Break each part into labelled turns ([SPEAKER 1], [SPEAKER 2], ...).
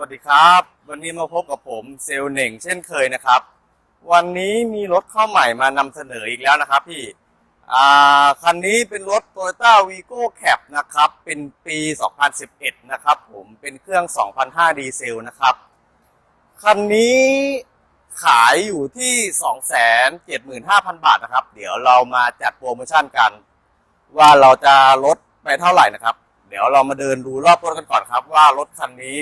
[SPEAKER 1] วัสดีครับ วันนี้มาพบกับผมเซลเหน่งเช่นเคยนะครับ วันนี้มีรถเข้าใหม่มานำเสนออีกแล้วนะครับพี่คันนี้เป็นรถ Toyota Vigo Cap นะครับ เป็นปี 2011 นะครับผมเป็นเครื่อง2,500ดีเซลนะครับ คันนี้ขายอยู่ที่ 275,000 บาทนะครับ เดี๋ยวเรามาจัดโปรโมชั่นกัน ว่าเราจะลดไปเท่าไหร่นะครับ เดี๋ยวเรามาเดินดูรอบรถกันก่อนครับว่ารถคันนี้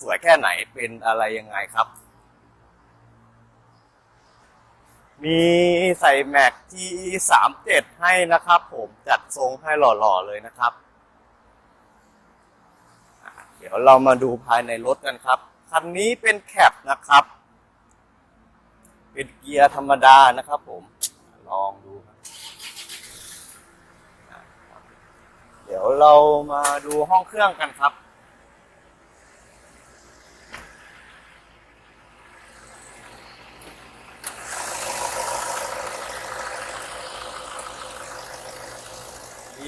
[SPEAKER 1] สวยแค่ไหนเป็นอะไรยังไงครับ มีใส่แม็กที่สามเจ็ดให้นะครับผมจัดทรงให้หล่อๆเลยนะครับ เดี๋ยวเรามาดูภายในรถกันครับ คันนี้เป็นแคปนะครับ เป็นเกียร์ธรรมดานะครับผม ลองดูเดี๋ยวเรามาดูห้องเครื่องกันครับ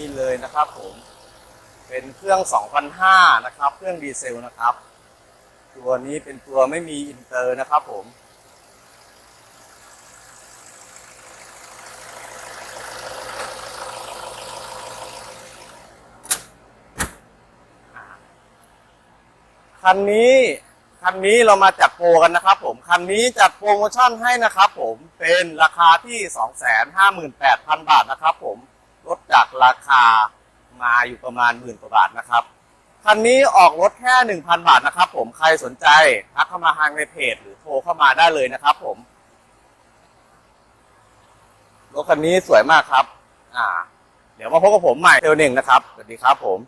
[SPEAKER 1] นี่เลยนะครับผมเป็นเครื่อง2,500นะครับ เครื่องดีเซลนะครับ ตัวนี้เป็นตัวไม่มีอินเตอร์นะครับผม คันนี้คันนี้เรามาจัดโปรกันนะครับผม คันนี้จัดโปรโมชั่นให้นะครับผมเป็นราคาที่ 258,000 บาทนะครับผม ลดจากราคามาอยู่ประมาณหมื่นกว่าบาทนะครับคันนี้ออกรถแค่ 1,000 บาทนะครับ ผมใครสนใจทักเข้ามาทางในเพจหรือโทรเข้ามาได้เลยนะครับ ผมรถคันนี้สวยมากครับ อ่า เดี๋ยวมาพบกับผมใหม่เทลหนึ่งนะครับสวัสดีครับผม